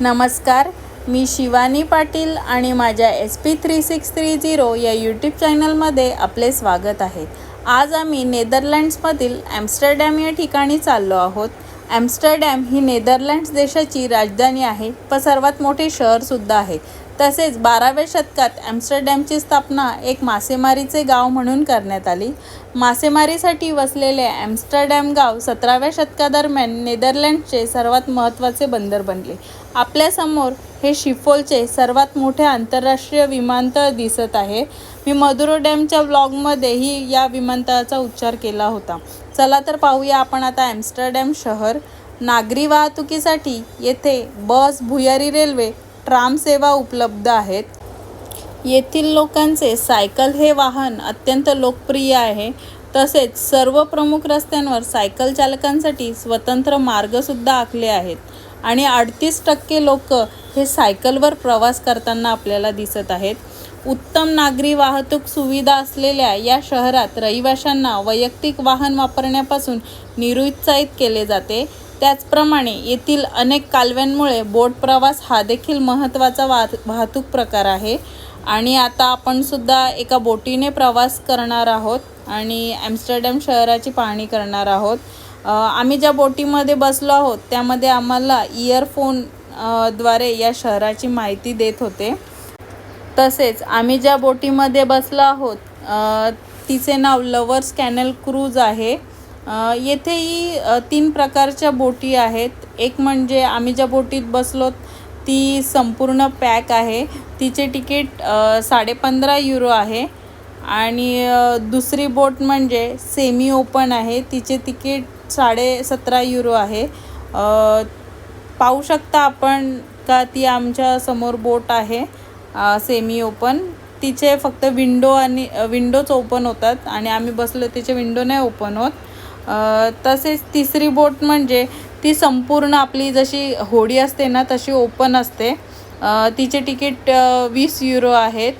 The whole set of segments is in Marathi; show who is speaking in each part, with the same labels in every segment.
Speaker 1: नमस्कार मी शिवानी पाटील आणि माझ्या S P three six three zero या यूट्यूब चॅनलमध्ये आपले स्वागत आहे. आज आम्ही नेदरलँड्समधील ॲम्स्टरडॅम या ठिकाणी चाललो आहोत. ॲम्स्टरडॅम ही नेदरलँड्स देशाची राजधानी आहे व सर्वात मोठे शहरसुद्धा आहे. तसेच बाराव्या शतकात ॲम्स्टरडॅमची स्थापना एक मासेमारीचे गाव म्हणून करण्यात आली. मासेमारीसाठी वसलेले ॲम्स्टरडॅम गाव सतराव्या शतकादरम्यान नेदरलँडचे सर्वात महत्त्वाचे बंदर बनले. आपल्यासमोर हे शिफोलचे सर्वात मोठे आंतरराष्ट्रीय विमानतळ दिसत आहे. मी मधुरो डॅमच्या ब्लॉगमध्येही या विमानतळाचा उच्चार केला होता. चला तर पाहूया आपण आता ॲम्स्टरडॅम शहर. नागरी वाहतुकीसाठी येथे बस भुयारी रेल्वे ट्राम सेवा उपलब्ध आहेत. येथील लोकांचे सायकल हे वाहन अत्यंत लोकप्रिय आहे. तसेच सर्व प्रमुख रस्त्यांवर सायकल चालकांसाठी स्वतंत्र मार्गसुद्धा आखले आहेत. आणि अडतीस टक्के लोक हे सायकलवर प्रवास करताना आपल्याला दिसत आहेत. उत्तम नागरी वाहतूक सुविधा असलेल्या या शहरात रहिवाशांना वैयक्तिक वाहन वापरण्यापासून निरुत्साहित केले जाते. त्याचप्रमाणे येथील अनेक कालव्यांमुळे बोट प्रवास हा देखील महत्त्वाचा वाह वाहतूक प्रकार आहे. आणि आता आपण सुद्धा एका बोटीने प्रवास करणार आहोत आणि ॲम्स्टरडॅम शहराची पाहणी करणार आहोत. आम्ही ज्या बोटीमध्ये बसलो आहोत त्यामध्ये आम्हाला इयरफोनद्वारे या शहराची माहिती देत होते. तसेच आम्ही ज्या बोटीमध्ये बसलो आहोत तिचे नाव लवर्स कॅनल क्रूज आहे. येथेही तीन प्रकारच्या बोटी आहेत. एक म्हणजे आम्ही ज्या बोटीत बसलो ती संपूर्ण पॅक आहे. तिचे तिकीट साडेपंधरा युरो आहे. आणि दुसरी बोट म्हणजे सेमी ओपन आहे. तिचे तिकीट साडे सतरा युरो आहे. पाहू शकता आपण का ती आमच्यासमोर बोट आहे सेमी ओपन तिचे फक्त विंडो आणि विंडोच ओपन होतात. आणि आम्ही बसलो तिचे विंडो नाही ओपन होत. तसेच तिसरी बोट म्हणजे ती संपूर्ण आपली जशी होडी असते ना तशी ओपन असते. तिचे तिकीट वीस युरो आहेत.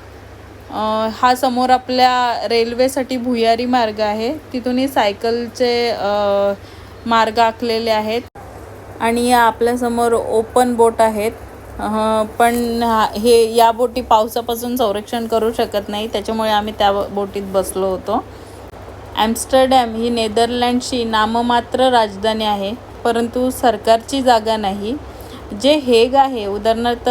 Speaker 1: हा समोर आपल्या रेल्वेसाठी भुयारी मार्ग आहे. तिथूनही सायकलचे मार्ग आखलेले आहेत. आणि या आपल्यासमोर ओपन बोट आहेत. पण हे या बोटी पावसापासून संरक्षण करू शकत नाही. त्याच्यामुळे आम्ही त्या बोटीत बसलो होतो. ॲम्स्टरडॅम ही नेदरलँडची नाममात्र राजधानी आहे परंतु सरकारची जागा नाही. जे हेग आहे उदाहरणार्थ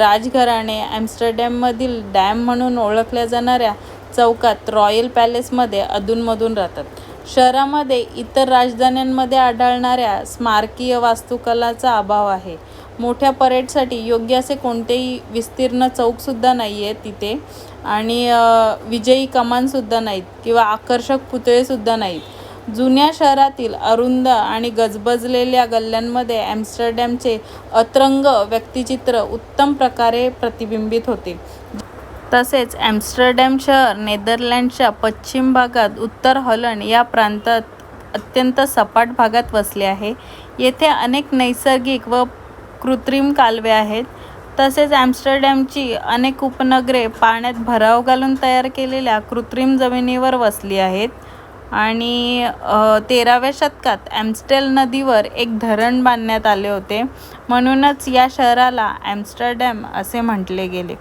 Speaker 1: राजघराणे ॲम्स्टरडॅममधील डॅम म्हणून ओळखल्या जाणाऱ्या चौकात रॉयल पॅलेसमध्ये अधूनमधून राहतात. शहरामध्ये इतर राजधान्यांमध्ये आढळणाऱ्या स्मारकीय वास्तुकलाचा अभाव आहे. मोठ्या परेडसाठी योग्य असे कोणतेही विस्तीर्ण चौकसुद्धा नाही आहेत तिथे. आणि विजयी कमानसुद्धा नाहीत किंवा आकर्षक पुतळेसुद्धा नाहीत. जुन्या शहरातील अरुंद आणि गजबजलेल्या गल्ल्यांमध्ये ॲम्स्टरडॅमचे अतरंग व्यक्तिचित्र उत्तम प्रकारे प्रतिबिंबित होते. तसेच ॲम्स्टरडॅम शहर नेदरलँडच्या पश्चिम भागात उत्तर हॉलंड या प्रांतात अत्यंत सपाट भागात वसले आहे. येथे अनेक नैसर्गिक व कृत्रिम कालवे आहेत. तसेच ॲम्स्टरडॅमची अनेक उपनगरे पाण्यात भराव घालून तयार केलेल्या कृत्रिम जमिनीवर वसली आहेत. आणि तेराव्या शतकात ॲम्स्टेल नदीवर एक धरण बांधण्यात आले होते. म्हणूनच या शहराला ॲम्स्टरडॅम असे म्हटले गेले.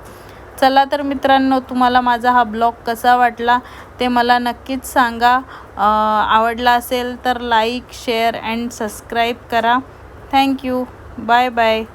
Speaker 1: चला तर मित्रांनो तुम्हाला माझा हा ब्लॉग कसा वाटला ते मला नक्कीच सांगा. आवडला असेल तर लाईक शेअर अँड सबस्क्राईब करा. Thank you. bye bye